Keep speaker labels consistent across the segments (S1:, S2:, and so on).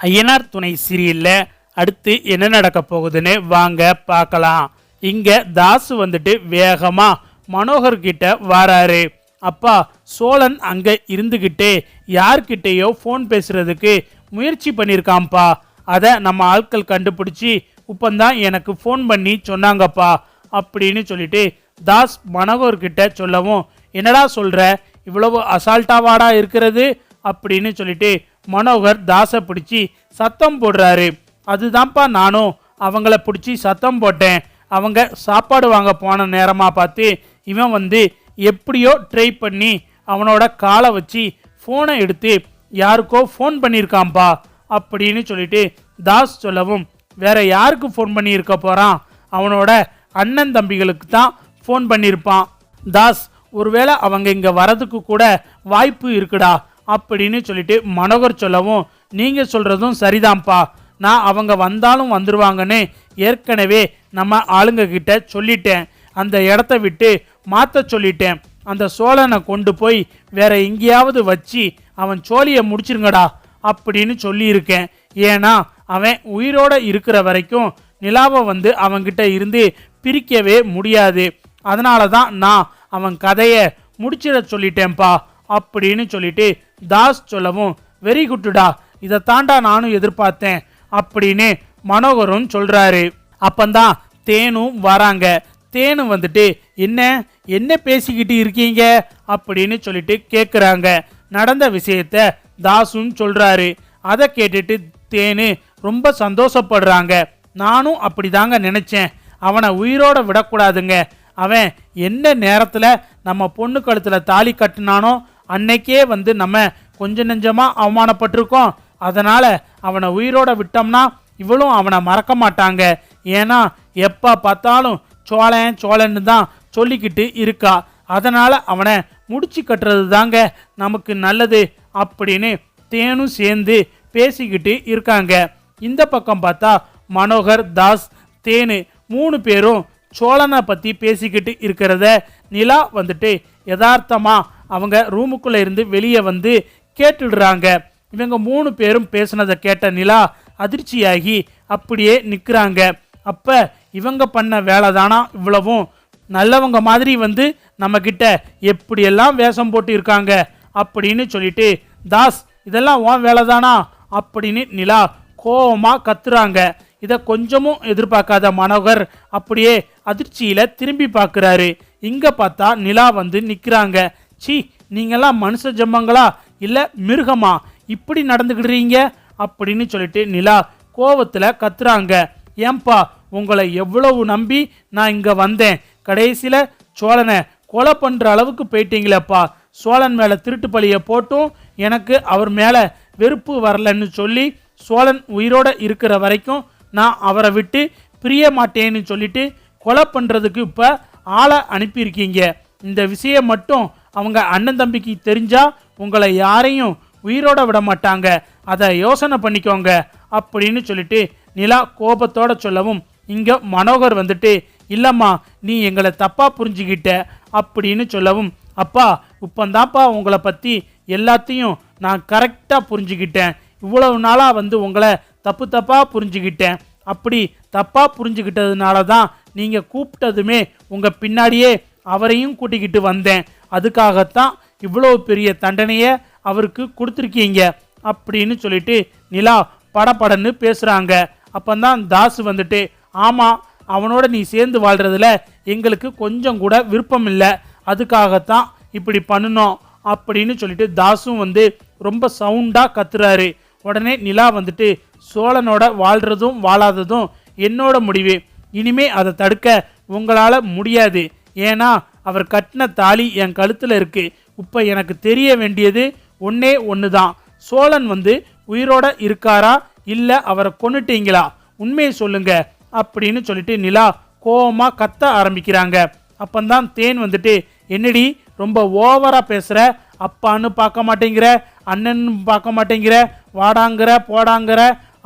S1: ஐயனார் துணை சீரியலில் அடுத்து என்ன நடக்க போகுதுன்னு வாங்க பார்க்கலாம். இங்கே தாசு வந்துட்டு வேகமாக மனோகர்கிட்ட வராரு. அப்பா சோழன் அங்கே இருந்துக்கிட்டே யார்கிட்டயோ ஃபோன் பேசுகிறதுக்கு முயற்சி பண்ணியிருக்கான்ப்பா அதை நம்ம ஆட்கள் கண்டுபிடிச்சி இப்பந்தான் எனக்கு ஃபோன் பண்ணி சொன்னாங்கப்பா அப்படின்னு சொல்லிட்டு தாஸ் மனோகர்கிட்ட சொல்லவும் என்னடா சொல்கிற இவ்வளவு அசால்ட்டாவாடா இருக்கிறது? அப்படின்னு சொல்லிட்டு மனோகர் தாஸை பிடிச்சி சத்தம் போடுறாரு. அதுதான்ப்பா நானும் அவங்கள பிடிச்சி சத்தம் போட்டேன். அவங்க சாப்பாடு வாங்க போன நேரமாக பார்த்து இவன் வந்து எப்படியோ ட்ரை பண்ணி அவனோட காலை வச்சு ஃபோனை எடுத்து யாருக்கோ ஃபோன் பண்ணியிருக்கான்ப்பா அப்படின்னு சொல்லிட்டு தாஸ் சொல்லவும் வேற யாருக்கு ஃபோன் பண்ணியிருக்க போகிறான் அவனோட அண்ணன் தம்பிகளுக்கு தான் ஃபோன் பண்ணியிருப்பான். தாஸ் ஒருவேளை அவங்க இங்கே வரதுக்கு கூட வாய்ப்பு இருக்குடா. அப்படின்னு சொல்லிட்டு மனோகர் சொல்லவும் நீங்கள் சொல்கிறதும் சரிதான்ப்பா. நான் அவங்க வந்தாலும் வந்துருவாங்கன்னு ஏற்கனவே நம்ம ஆளுங்க கிட்ட சொல்லிட்டேன். அந்த இடத்த விட்டு மாற்ற சொல்லிட்டேன். அந்த சோழனை கொண்டு போய் வேற எங்கேயாவது வச்சு அவன் சோழியை முடிச்சிருங்கடா அப்படின்னு சொல்லியிருக்கேன். ஏன்னா அவன் உயிரோட இருக்கிற வரைக்கும் நிலாவை வந்து அவன்கிட்ட இருந்து பிரிக்கவே முடியாது. அதனால தான் நான் அவன் கதையை முடிச்சிட சொல்லிட்டேன்ப்பா. அப்படின்னு சொல்லிட்டு தாஸ் சொல்லவும் வெரி குட்டுடா இதை தாண்டா நானும் எதிர்பார்த்தேன் அப்படின்னு மனோகரும் சொல்கிறாரு அப்பந்தான் தேனும் வராங்க. தேனு வந்துட்டு என்ன என்ன பேசிக்கிட்டு இருக்கீங்க? அப்படின்னு சொல்லிட்டு கேட்குறாங்க நடந்த விஷயத்த தாசும் சொல்கிறாரு அதை கேட்டுட்டு தேனு ரொம்ப சந்தோஷப்படுறாங்க. நானும் அப்படி தாங்க நினச்சேன். அவனை உயிரோட விடக்கூடாதுங்க. அவன் என்ன நேரத்தில் நம்ம பொண்ணு கழுத்தில் தாலி கட்டினானோ அன்னைக்கே வந்து நம்ம கொஞ்ச நெஞ்சமாக அவமானப்பட்டிருக்கோம். அதனால் அவனை உயிரோட விட்டோம்னா இவளும் அவனை மறக்க மாட்டாங்க. ஏன்னா எப்போ பார்த்தாலும் சோழன் சோழன்னு தான் சொல்லிக்கிட்டு இருக்கா. அதனால் அவனை முடிச்சு கட்டுறது தாங்க நமக்கு நல்லது அப்படின்னு தேனும் சேர்ந்து பேசிக்கிட்டு இருக்காங்க. இந்த பக்கம் பார்த்தா மனோகர் தாஸ் தேனு மூணு பேரும் சோழனை பற்றி பேசிக்கிட்டு இருக்கிறத நிலா வந்துட்டு யதார்த்தமாக அவங்க ரூமுக்குள்ளே இருந்து வெளியே வந்து கேட்டுடுறாங்க. இவங்க மூணு பேரும் பேசுனதை கேட்ட நிலா அதிர்ச்சியாகி அப்படியே நிற்கிறாங்க அப்போ இவங்க பண்ண வேலை தானா இவ்வளவும்? நல்லவங்க மாதிரி வந்து நம்மக்கிட்ட எப்படியெல்லாம் வேஷம் போட்டு இருக்காங்க அப்படின்னு சொல்லிட்டு தாஸ் இதெல்லாம் உன் வேலை தானா அப்படின்னு நிலா கோவமாக கத்துறாங்க. இதை கொஞ்சமும் எதிர்பார்க்காத மனோகர் அப்படியே அதிர்ச்சியில் திரும்பி பார்க்குறாரு. இங்கே பார்த்தா நிலா வந்து நிற்கிறாங்க சி நீங்கள்லாம் மனுஷ ஜம்மங்களா இல்லை மிருகமா? இப்படி நடந்துக்கிடுறீங்க அப்படின்னு சொல்லிட்டு நிலா கோவத்தில் கத்துறாங்க. ஏன்பா உங்களை எவ்வளவு நம்பி நான் இங்கே வந்தேன்? கடைசியில் சோழனை கொலை பண்ணுற அளவுக்கு போயிட்டீங்களேப்பா. சோழன் மேலே திருட்டு பழியை போட்டும் எனக்கு அவர் மேலே வெறுப்பு வரலன்னு சொல்லி சோழன் உயிரோட இருக்கிற வரைக்கும் நான் அவரை விட்டு பிரிய மாட்டேன்னு சொல்லிட்டு கொலை பண்ணுறதுக்கு இப்போ ஆளை அனுப்பியிருக்கீங்க. இந்த விஷயம் மட்டும் அவங்க அண்ணன் தம்பிக்கு தெரிஞ்சா உங்களை யாரையும் உயிரோட விட மாட்டாங்க. அதை யோசனை பண்ணிக்கோங்க அப்படின்னு சொல்லிட்டு நிலா கோபத்தோட சொல்லவும் இங்கே மனோகர் வந்துட்டு இல்லைம்மா நீ எங்களை தப்பாக புரிஞ்சுக்கிட்ட அப்படின்னு சொல்லவும் அப்பா இப்போந்தாப்பா உங்களை பற்றி எல்லாத்தையும் நான் கரெக்டாக புரிஞ்சுக்கிட்டேன். இவ்வளவு நாளாக வந்து உங்களை தப்பு தப்பாக புரிஞ்சுக்கிட்டேன். அப்படி தப்பாக புரிஞ்சுக்கிட்டதுனால தான் நீங்கள் கூப்பிட்டதுமே உங்கள் பின்னாடியே அவரையும் கூட்டிக்கிட்டு வந்தேன். அதுக்காகத்தான் இவ்வளோ பெரிய தண்டனையை அவருக்கு கொடுத்துருக்கீங்க அப்படின்னு சொல்லிட்டு நிலா படபடன்னு பேசுகிறாங்க அப்போந்தான் தாஸ் வந்துட்டு ஆமாம் அவனோட நீ சேர்ந்து வாழ்கிறதுல எங்களுக்கு கொஞ்சம் கூட விருப்பம் இல்லை. அதுக்காகத்தான் இப்படி பண்ணினோம் அப்படின்னு சொல்லிட்டு தாஸும் வந்து ரொம்ப சவுண்டாக கத்துறாரு. உடனே நிலா வந்துட்டு சோழனோட வாழ்கிறதும் வாழாததும் என்னோட முடிவு. இனிமே அதை தடுக்க உங்களால் முடியாது. ஏன்னா அவர் கட்டின தாலி என் கழுத்தில் இருக்கு. இப்போ எனக்கு தெரிய வேண்டியது ஒன்றே ஒன்று தான் சோழன் வந்து உயிரோட இருக்காரா? இல்லை அவரை கொன்னுட்டீங்களா? உண்மையை சொல்லுங்க அப்படின்னு சொல்லிட்டு நிலா கோபமாக கத்த ஆரம்பிக்கிறாங்க. அப்பந்தான் தேன் வந்துட்டு என்னடி ரொம்ப ஓவராக பேசுகிற அப்பான்னு பார்க்க மாட்டேங்கிற? அண்ணன் பார்க்க மாட்டேங்கிற? வாடாங்கிற போடாங்கிற?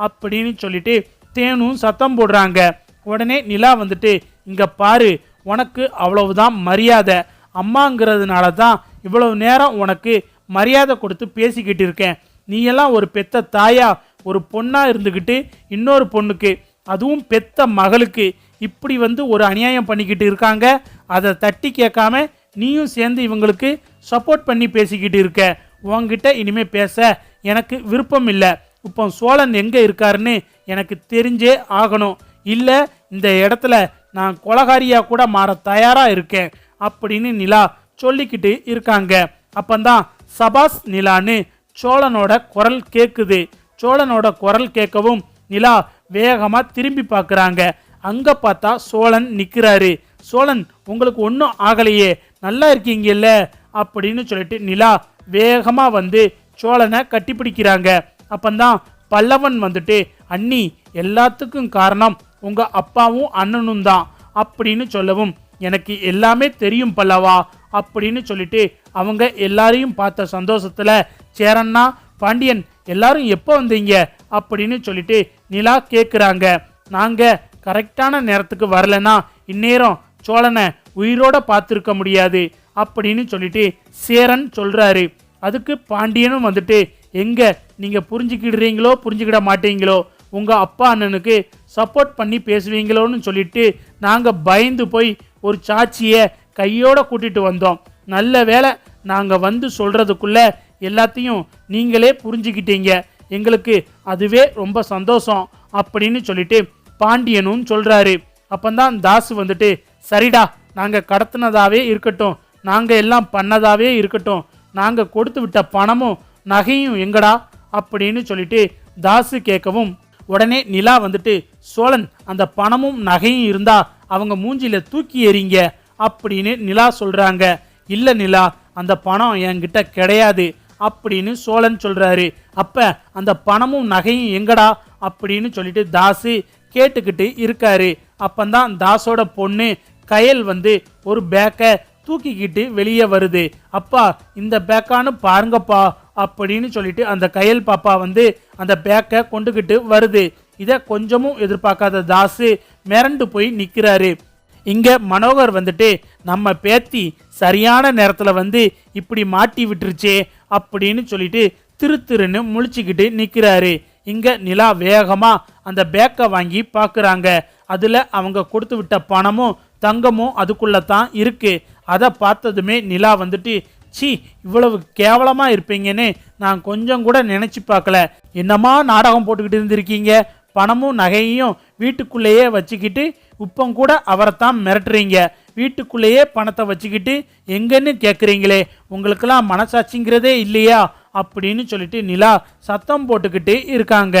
S1: அப்படின்னு சொல்லிட்டு தேனும் சத்தம் போடுறாங்க. உடனே நிலா வந்துட்டு இங்கே பாரு உனக்கு அவ்வளவுதான் மரியாதை. அம்மாங்கிறதுனால தான் இவ்வளவு நேரம் உனக்கு மரியாதை கொடுத்து பேசிக்கிட்டு இருக்கேன். நீயெல்லாம் ஒரு பெத்த தாயா ஒரு பொண்ணா இருந்துக்கிட்டு இன்னொரு பொண்ணுக்கு அதுவும் பெத்த மகளுக்கு இப்படி வந்து ஒரு அநியாயம் பண்ணிக்கிட்டு இருக்காங்க. அதை தட்டி கேட்காம நீயும் சேர்ந்து இவங்களுக்கு சப்போர்ட் பண்ணி பேசிக்கிட்டு இருக்க. உன்கிட்ட இனிமே பேச எனக்கு விருப்பம் இல்லை. இப்போ சோழன் எங்கே இருக்காருன்னு எனக்கு தெரிஞ்சே ஆகணும். இல்லை இந்த இடத்துல நான் கொலகாரியாக கூட மாற தயாராக இருக்கேன் அப்படின்னு நிலா சொல்லிக்கிட்டு இருக்காங்க. அப்பந்தான் சபாஸ் நிலான்னு சோழனோட குரல் கேட்குது சோழனோட குரல் கேட்கவும் நிலா வேகமாக திரும்பி பார்க்குறாங்க அங்கே பார்த்தா சோழன் நிற்கிறாரு சோழன் உங்களுக்கு ஒன்றும் ஆகலையே. நல்லா இருக்கீங்கல்ல? அப்படின்னு சொல்லிட்டு நிலா வேகமாக வந்து சோழனை கட்டிப்பிடிக்கிறாங்க. அப்பந்தான் பல்லவன் வந்துட்டு அண்ணி எல்லாத்துக்கும் காரணம் உங்கள் அப்பாவும் அண்ணனும் தான் அப்படின்னு சொல்லவும் எனக்கு எல்லாமே தெரியும் பல்லவா அப்படின்னு சொல்லிட்டு அவங்க எல்லாரையும் பார்த்த சந்தோஷத்தில் சேரண்ணா பாண்டியன் எல்லாரும் எப்போ வந்தீங்க? அப்படின்னு சொல்லிட்டு நிலா கேட்குறாங்க நாங்கள் கரெக்டான நேரத்துக்கு வரலன்னா இந்நேரம் சோழனை உயிரோட பார்த்துருக்க முடியாது. அப்படின்னு சொல்லிட்டு சேரன் சொல்கிறாரு அதுக்கு பாண்டியனும் வந்துட்டு எங்கே நீங்கள் புரிஞ்சுக்கிடுறீங்களோ புரிஞ்சுக்கிட மாட்டீங்களோ? உங்கள் அப்பா அண்ணனுக்கு சப்போர்ட் பண்ணி பேசுவீங்களோன்னு சொல்லிட்டு நாங்கள் பயந்து போய் ஒரு சாட்சியை கையோடு கூட்டிகிட்டு வந்தோம். நல்ல வேளை நாங்கள் வந்து சொல்கிறதுக்குள்ளே எல்லாத்தையும் நீங்களே புரிஞ்சுக்கிட்டீங்க. எங்களுக்கு அதுவே ரொம்ப சந்தோஷம் அப்படின்னு சொல்லிட்டு பாண்டியனும் சொல்கிறாரு அப்போந்தான் தாசு வந்துட்டு சரிடா நாங்கள் கடத்தினதாவே இருக்கட்டும். நாங்கள் எல்லாம் பண்ணதாவே இருக்கட்டும். நாங்கள் கொடுத்து விட்ட பணமும் நகையும் எங்கடா? அப்படின்னு சொல்லிட்டு தாசு கேட்கவும் உடனே நிலா வந்துட்டு சோழன் அந்த பணமும் நகையும் இருந்தா அவங்க மூஞ்சில தூக்கி எறிங்க அப்படின்னு நிலா சொல்றாங்க. இல்ல நிலா அந்த பணம் என்கிட்ட கிடையாது அப்படின்னு சோழன் சொல்றாரு. அப்ப அந்த பணமும் நகையும் எங்கடா? அப்படின்னு சொல்லிட்டு தாசு கேட்டுக்கிட்டு இருக்காரு. அப்பந்தான் தாஸோட பொண்ணு கயல் வந்து ஒரு பேக்கை தூக்கிக்கிட்டு வெளியே வருது. அப்பா இந்த பேக்கான்னு பாருங்கப்பா அப்படின்னு சொல்லிட்டு அந்த கயல் பாப்பா வந்து அந்த பேக்கை கொண்டுக்கிட்டு வருது. இதை கொஞ்சமும் எதிர்பார்க்காத தாசு மிரண்டு போய் நிற்கிறாரு இங்கே மனோகர் வந்துட்டு நம்ம பேத்தி சரியான நேரத்தில் வந்து இப்படி மாட்டி விட்டுருச்சே அப்படின்னு சொல்லிட்டு திரு திருன்னு முழிச்சுக்கிட்டு நிற்கிறாரு இங்கே நிலா வேகமாக அந்த பேக்கை வாங்கி பார்க்குறாங்க அதில் அவங்க கொடுத்து விட்ட பணமும் தங்கமும் அதுக்குள்ளே தான் இருக்குது அதை பார்த்ததுமே நிலா வந்துட்டு சி இவ்வளவு கேவலமாக இருப்பீங்கன்னு நான் கொஞ்சம் கூட நினச்சி பார்க்கல. என்னம்மா நாடகம் போட்டுக்கிட்டு இருந்திருக்கீங்க? பணமும் நகையையும் வீட்டுக்குள்ளேயே வச்சுக்கிட்டு உப்பம் கூட அவரைத்தான் மிரட்டுறீங்க. வீட்டுக்குள்ளேயே பணத்தை வச்சுக்கிட்டு எங்கன்னு கேட்குறீங்களே உங்களுக்கெல்லாம் மனசாட்சிங்கிறதே இல்லையா? அப்படின்னு சொல்லிட்டு நிலா சத்தம் போட்டுக்கிட்டு இருக்காங்க.